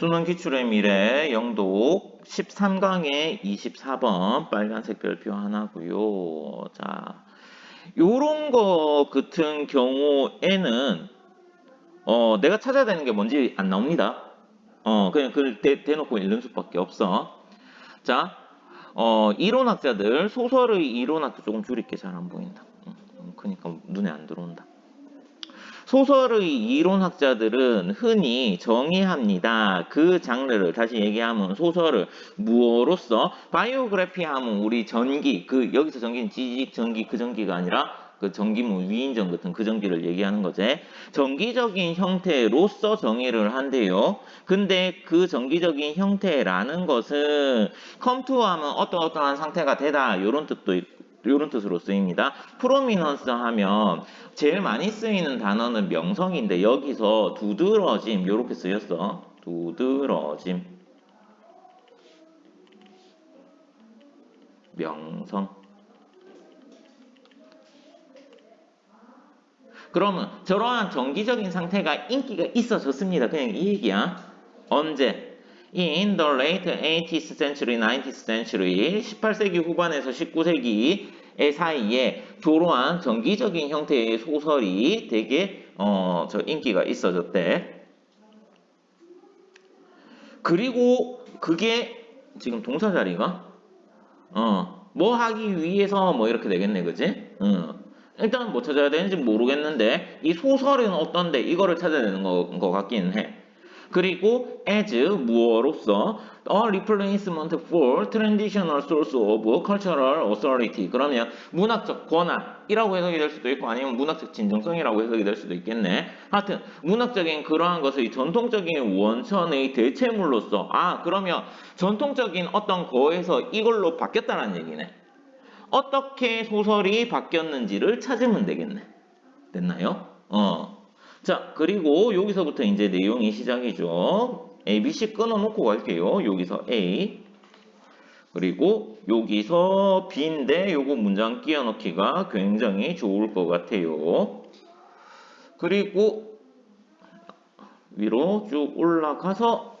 수능 기출의 미래 영독 13강의 24번 빨간색 별표 하나고요. 자, 요런 거 같은 경우에는 어, 내가 찾아야 되는 게 뭔지 안 나옵니다. 어, 그냥 그걸 대, 대놓고 읽는 수밖에 없어. 자, 어, 이론학자들 소설의 이론학자 조금 줄일게 잘 안 보인다. 음, 그러니까 눈에 안 들어온다. 소설의 이론학자들은 흔히 정의합니다. 그 장르를 다시 얘기하면 소설을 무엇로서 바이오그래피 하면 우리 전기 그 여기서 전기는 지식 전기 그 전기가 아니라 그 전기문 위인전 같은 그 전기를 얘기하는 거지. 정기적인 형태로서 정의를 한대요. 근데 그 정기적인 형태라는 것은 컴투하면 어떤 어떠한 상태가 되다 이런 뜻도 있고 이런 뜻으로 쓰입니다. 프로미넌스 하면 제일 많이 쓰이는 단어는 명성인데 여기서 두드러짐 이렇게 쓰였어. 두드러짐. 명성. 그러면 저러한 정기적인 상태가 인기가 있어졌습니다. 그냥 이 얘기야. 언제? In the late 18th century, 19th century, 18세기 후반에서 19세기의 사이에 조로한 정기적인 형태의 소설이 되게 어, 저 인기가 있어졌대. 그리고 그게 지금 동사 자리가 어, 뭐 하기 위해서 뭐 이렇게 되겠네, 그지? 어. 일단 뭐 찾아야 되는지 모르겠는데 이 소설은 어떤데 이거를 찾아야 되는 거, 거 같기는 해. 그리고 as 무어로서 a replacement for traditional source of cultural authority 그러면 문학적 권한이라고 해석이 될 수도 있고 아니면 문학적 진정성이라고 해석이 될 수도 있겠네 하여튼 문학적인 그러한 것의 전통적인 원천의 대체물로서 아 그러면 전통적인 어떤 거에서 이걸로 바뀌었다는 얘기네 어떻게 소설이 바뀌었는지를 찾으면 되겠네 됐나요? 어. 자, 그리고 여기서부터 이제 내용이 시작이죠. A, B, C 끊어놓고 갈게요. 여기서 A. 그리고 여기서 B인데 요거 문장 끼워넣기가 굉장히 좋을 것 같아요. 그리고 위로 쭉 올라가서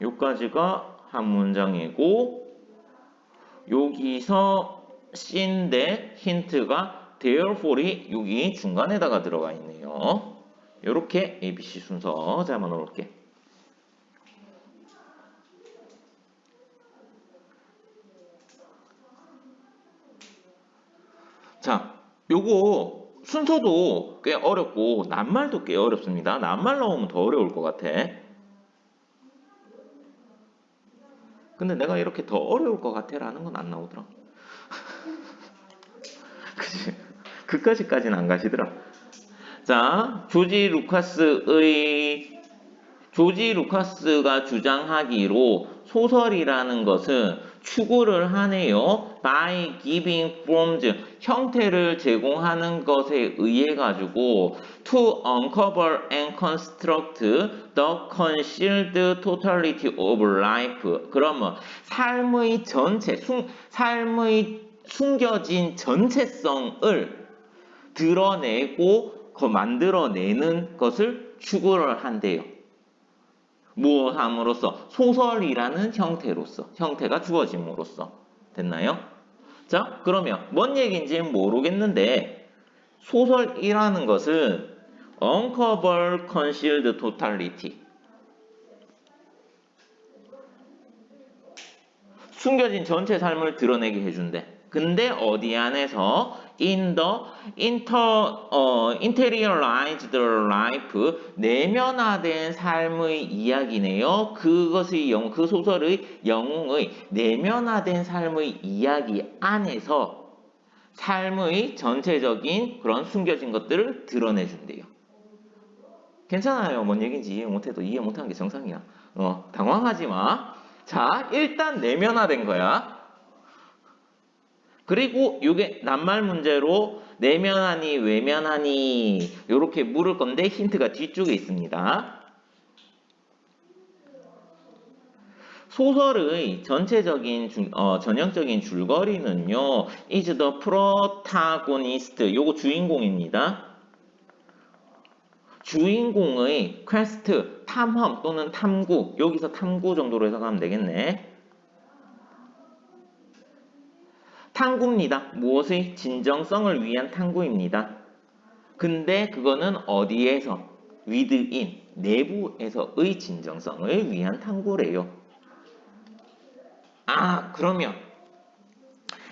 여기까지가 한 문장이고 여기서 C인데 힌트가 therefore이 여기 중간에다가 들어가 있네요. 이렇게 ABC 순서 잡아 놓을게. 자, 요거 순서도 꽤 어렵고 낱말도 꽤 어렵습니다. 낱말 나오면 더 어려울 것 같아. 근데 내가 이렇게 더 어려울 것 같아라는 건 안 나오더라. 그치? 그까지까지는 안 가시더라. 자, 조지 루카스의 조지 루카스가 주장하기로 소설이라는 것은 추구를 하네요. by giving forms 형태를 제공하는 것에 의해 가지고 to uncover and construct the concealed totality of life. 그러면 삶의 전체, 숨, 삶의 숨겨진 전체성을 드러내고 그 만들어내는 것을 추구를 한대요. 무엇함으로써 소설이라는 형태로서 형태가 주어짐으로써 됐나요? 자 그러면 뭔 얘기인지는 모르겠는데 소설이라는 것은 uncover concealed totality 숨겨진 전체 삶을 드러내게 해준대. 근데 어디 안에서 in the inter, 어, interiorized life 내면화된 삶의 이야기네요. 그것의 영, 그 소설의 영웅의 내면화된 삶의 이야기 안에서 삶의 전체적인 그런 숨겨진 것들을 드러내준대요. 괜찮아요. 뭔 얘기인지 이해 못해도 이해 못하는 게 정상이야. 어, 당황하지 마. 자, 일단 내면화된 거야. 그리고 이게 낱말 문제로 내면하니 외면하니 이렇게 물을 건데 힌트가 뒤쪽에 있습니다. 소설의 전체적인 주, 어, 전형적인 줄거리는요. is the protagonist 요거 주인공입니다. 주인공의 퀘스트 탐험 또는 탐구 여기서 탐구 정도로 해석하면 되겠네. 탐구입니다. 무엇의 진정성을 위한 탐구입니다. 근데 그거는 어디에서? within, 내부에서의 진정성을 위한 탐구래요. 아, 그러면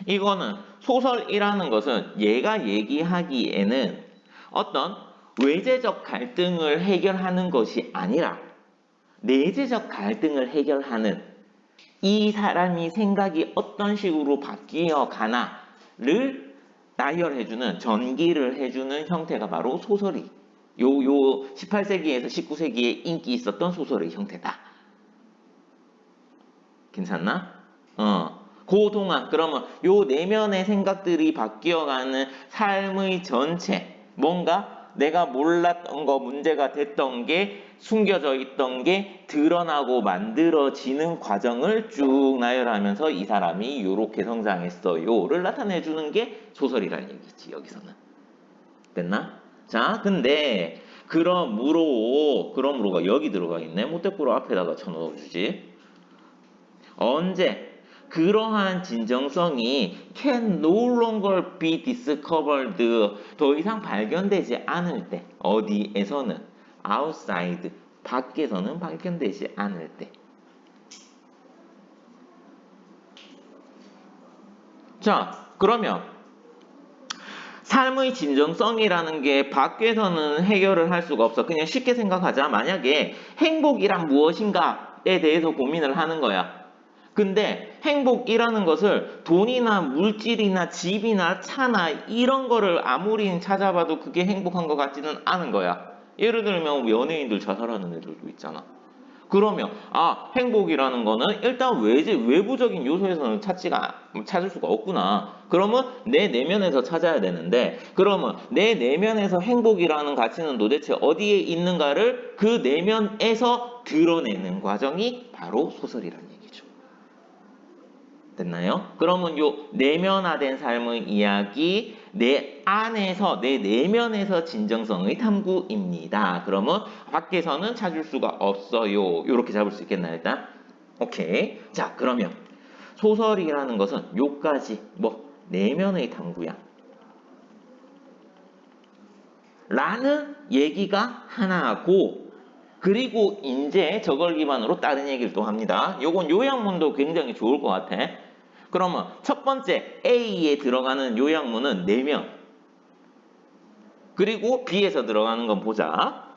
이거는 소설이라는 것은 얘가 얘기하기에는 어떤 외제적 갈등을 해결하는 것이 아니라 내재적 갈등을 해결하는 이 사람이 생각이 어떤 식으로 바뀌어 가나를 나열해주는 전기를 해주는 형태가 바로 소설이 요, 요 18세기에서 19세기에 인기 있었던 소설의 형태다. 괜찮나? 어. 그 동안 그러면 요 내면의 생각들이 바뀌어가는 삶의 전체 뭔가 내가 몰랐던 거 문제가 됐던 게 숨겨져 있던 게 드러나고 만들어지는 과정을 쭉 나열하면서 이 사람이 요렇게 성장했어요를 나타내 주는 게 소설이라는 얘기지 여기서는. 됐나? 자 근데 그러므로 그러므로가 여기 들어가 있네. 모태꾸로 앞에다가 쳐넣어 주지. 언제 그러한 진정성이 can no longer be discovered 더 이상 발견되지 않을 때 어디에서는 outside 밖에서는 발견되지 않을 때 자, 그러면 삶의 진정성이라는 게 밖에서는 해결을 할 수가 없어. 그냥 쉽게 생각하자. 만약에 행복이란 무엇인가에 대해서 고민을 하는 거야. 근데 행복이라는 것을 돈이나 물질이나 집이나 차나 이런 거를 아무리 찾아봐도 그게 행복한 것 같지는 않은 거야. 예를 들면 연예인들 자살하는 애들도 있잖아. 그러면 아 행복이라는 거는 일단 외제 외부적인 요소에서는 찾지가 찾을 수가 없구나. 그러면 내 내면에서 찾아야 되는데 그러면 내 내면에서 행복이라는 가치는 도대체 어디에 있는가를 그 내면에서 드러내는 과정이 바로 소설이라는. 됐나요? 그러면 요 내면화된 삶의 이야기 내 안에서 내 내면에서 진정성의 탐구입니다. 그러면 밖에서는 찾을 수가 없어요. 이렇게 잡을 수 있겠나요? 일단 오케이. 자 그러면 소설이라는 것은 요까지 뭐 내면의 탐구야. 라는 얘기가 하나고 그리고 이제 저걸 기반으로 다른 얘기를 또 합니다. 요건 요약문도 굉장히 좋을 것 같아. 그러면 첫 번째 A에 들어가는 요약문은 내면 그리고 B에서 들어가는 건 보자.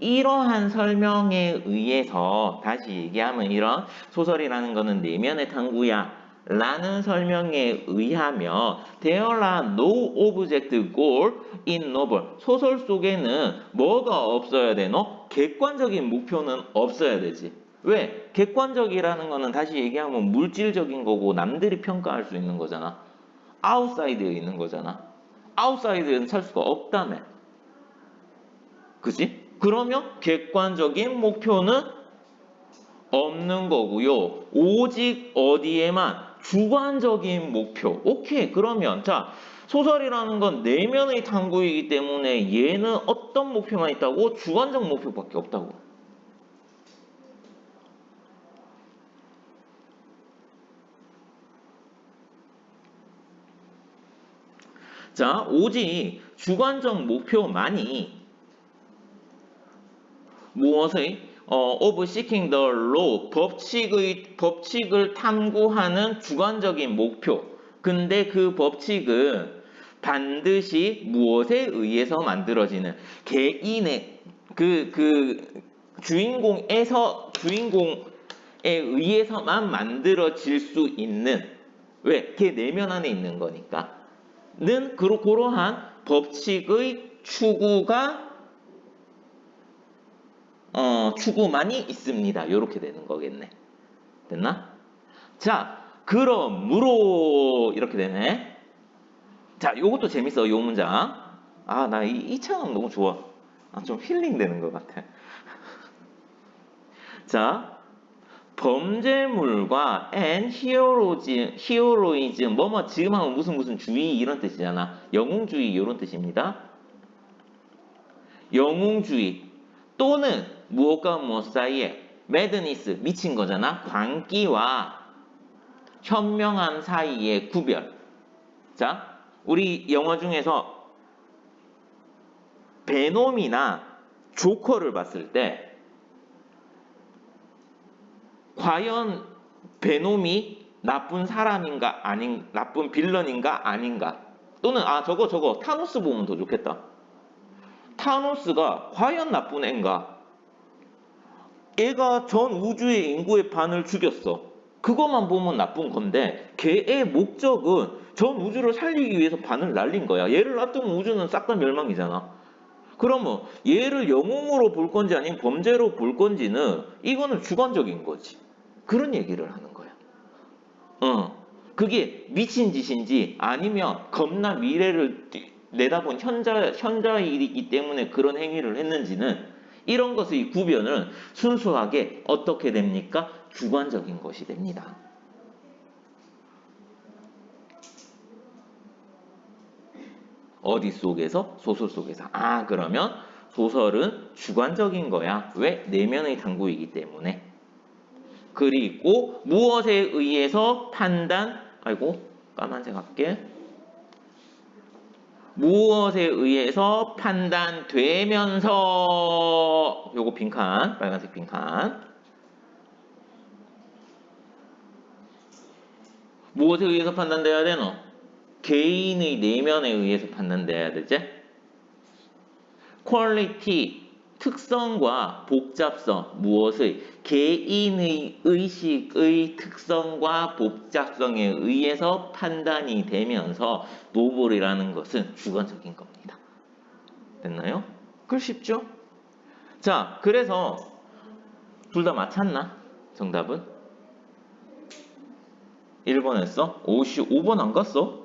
이러한 설명에 의해서 다시 얘기하면 이런 소설이라는 거는 내면의 탐구야 라는 설명에 의하면 There are no object goal in novel 소설 속에는 뭐가 없어야 되노? 객관적인 목표는 없어야 되지 왜? 객관적이라는 거는 다시 얘기하면 물질적인 거고 남들이 평가할 수 있는 거잖아. 아웃사이드에 있는 거잖아. 아웃사이드에는 살 수가 없다며. 그지? 그러면 객관적인 목표는 없는 거고요. 오직 어디에만 주관적인 목표. 오케이. 그러면 자 소설이라는 건 내면의 탐구이기 때문에 얘는 어떤 목표만 있다고? 주관적 목표밖에 없다고. 자, 오직 주관적 목표만이 무엇의 어, of seeking the law 법칙의 법칙을 탐구하는 주관적인 목표. 근데 그 법칙은 반드시 무엇에 의해서 만들어지는 개인의 그, 그 주인공에서 주인공에 의해서만 만들어질 수 있는 왜? 걔 내면 안에 있는 거니까. 는 그러, 그러한 법칙의 추구가 어, 추구만이 있습니다. 이렇게 되는 거겠네. 됐나? 자, 그러므로 이렇게 되네. 자, 요것도 재밌어. 요 문장. 아, 나 이 이 창은 너무 좋아. 아, 좀 힐링 되는 것 같아. 자, 범죄물과 and 히어로즘, 히어로이즘, 뭐뭐 지금 하면 무슨 무슨 주의 이런 뜻이잖아. 영웅주의 이런 뜻입니다. 영웅주의 또는 무엇과 무엇 사이에 매드니스 미친 거잖아. 광기와 현명함 사이의 구별. 자, 우리 영어 중에서 베놈이나 조커를 봤을 때 과연 베놈이 나쁜 사람인가 아닌 나쁜 빌런인가 아닌가 또는 아 저거 저거 타노스 보면 더 좋겠다. 타노스가 과연 나쁜 애인가? 얘가 전 우주의 인구의 반을 죽였어. 그것만 보면 나쁜 건데 걔의 목적은 전 우주를 살리기 위해서 반을 날린 거야. 얘를 놔두면 우주는 싹 다 멸망이잖아. 그러면 얘를 영웅으로 볼 건지 아니면 범죄로 볼 건지는 이거는 주관적인 거지. 그런 얘기를 하는 거야. 어. 그게 미친 짓인지 아니면 겁나 미래를 뒤- 내다본 현자, 현자이기 때문에 그런 행위를 했는지는 이런 것의 구별은 순수하게 어떻게 됩니까? 주관적인 것이 됩니다. 어디 속에서? 소설 속에서. 아, 그러면 소설은 주관적인 거야. 왜? 내면의 탐구이기 때문에. 그리고 무엇에 의해서 판단, 아이고, 까만색 할게. 무엇에 의해서 판단되면서, 요거 빈칸, 빨간색 빈칸. 무엇에 의해서 판단돼야 되노? 개인의 내면에 의해서 판단돼야 되지? 퀄리티, 특성과 복잡성, 무엇의? 개인의 의식의 특성과 복잡성에 의해서 판단이 되면서 노블이라는 것은 주관적인 겁니다. 됐나요? 글 쉽죠? 자, 그래서 둘 다 맞췄나? 정답은? 1번 했어? 오씨 5번 안 갔어?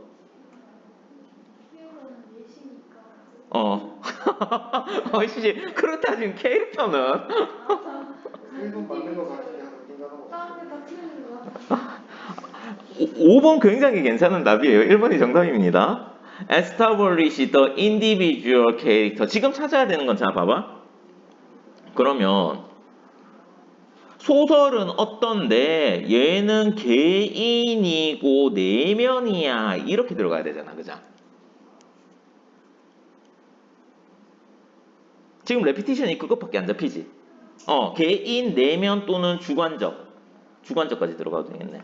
피 예시니까. 어. 그렇다 지금 캐릭터는 아, 1번 맞는 거 같으면 한번 생각하고 다른 게다 틀린 거 같아. 5번 굉장히 괜찮은 답이에요. 1번이 정답입니다. Establish the individual character. 지금 찾아야 되는 건 자 봐봐. 그러면 소설은 어떤데 얘는 개인이고 내면이야 이렇게 들어가야 되잖아, 그죠? 지금 레피티션이 그것밖에 안 잡히지. 어, 개인 내면 또는 주관적, 주관적까지 들어가도 되겠네.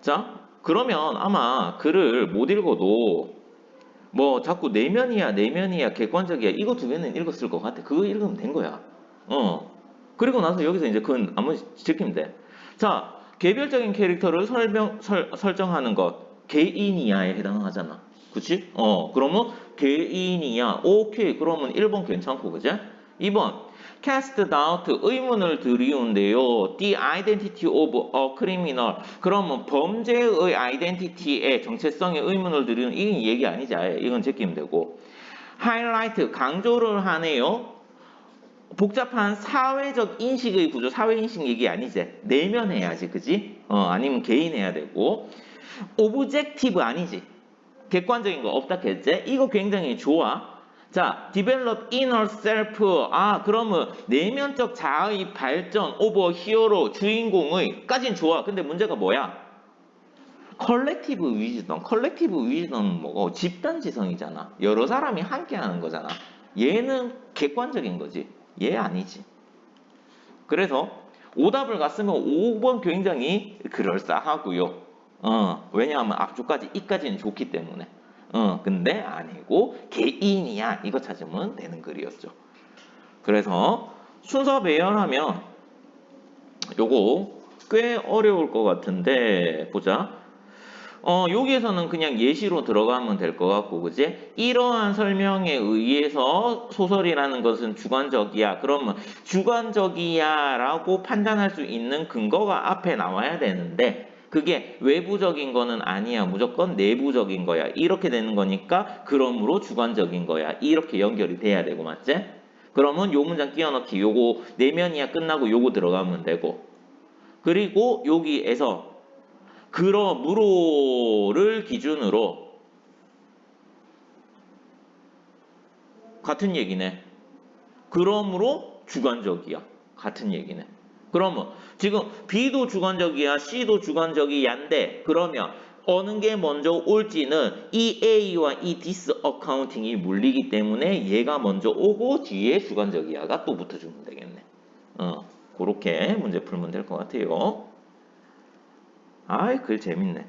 자, 그러면 아마 글을 못 읽어도 뭐 자꾸 내면이야, 내면이야, 객관적이야 이거 두 개는 읽었을 것 같아. 그거 읽으면 된 거야. 어. 그리고 나서 여기서 이제 그건 아무 지키면 돼. 자, 개별적인 캐릭터를 설명, 설, 설정하는 것 개인이야에 해당하잖아. 그치? 어, 그러면 개인이야. 오케이. 그러면 1번 괜찮고, 그지? 2번. cast doubt 의문을 들이운데요. The identity of a criminal. 그러면 범죄의 아이덴티티의 정체성에 의문을 들이는 이건 얘기 아니지. 아예. 이건 제끼면 되고. highlight 강조를 하네요. 복잡한 사회적 인식의 구조, 사회 인식 얘기 아니지. 내면 해야지, 그지? 어, 아니면 개인 해야 되고. 오브젝티브 아니지. 객관적인 거 없다 했지? 이거 굉장히 좋아. 자, develop inner self. 아, 그러면 내면적 자아의 발전, 오버 히어로, 주인공의 까진 좋아. 근데 문제가 뭐야? 컬렉티브 위즈덤. 컬렉티브 위즈덤은 뭐고? 집단 지성이잖아. 여러 사람이 함께 하는 거잖아. 얘는 객관적인 거지. 얘 아니지. 그래서 오답을 갔으면 5번 굉장히 그럴싸하고요. 어, 왜냐하면 앞쪽까지 이까지는 좋기 때문에. 어, 근데 아니고 개인이야. 이거 찾으면 되는 글이었죠. 그래서 순서 배열하면 요거 꽤 어려울 것 같은데 보자. 어, 여기에서는 그냥 예시로 들어가면 될 것 같고, 그지? 이러한 설명에 의해서 소설이라는 것은 주관적이야. 그러면 주관적이야 라고 판단할 수 있는 근거가 앞에 나와야 되는데, 그게 외부적인 거는 아니야. 무조건 내부적인 거야. 이렇게 되는 거니까, 그러므로 주관적인 거야. 이렇게 연결이 돼야 되고, 맞지? 그러면 요 문장 끼워 넣기, 요거 내면이야 끝나고 요거 들어가면 되고, 그리고 여기에서 그러므로를 기준으로 같은 얘기네. 그러므로 주관적이야. 같은 얘기네. 그러면 지금 B도 주관적이야, C도 주관적이야인데 그러면 어느 게 먼저 올지는 이 A와 이 디스 어카운팅이 물리기 때문에 얘가 먼저 오고 뒤에 주관적이야가 또 붙어주면 되겠네. 어, 그렇게 문제 풀면 될 것 같아요. 아이, 글 재밌네.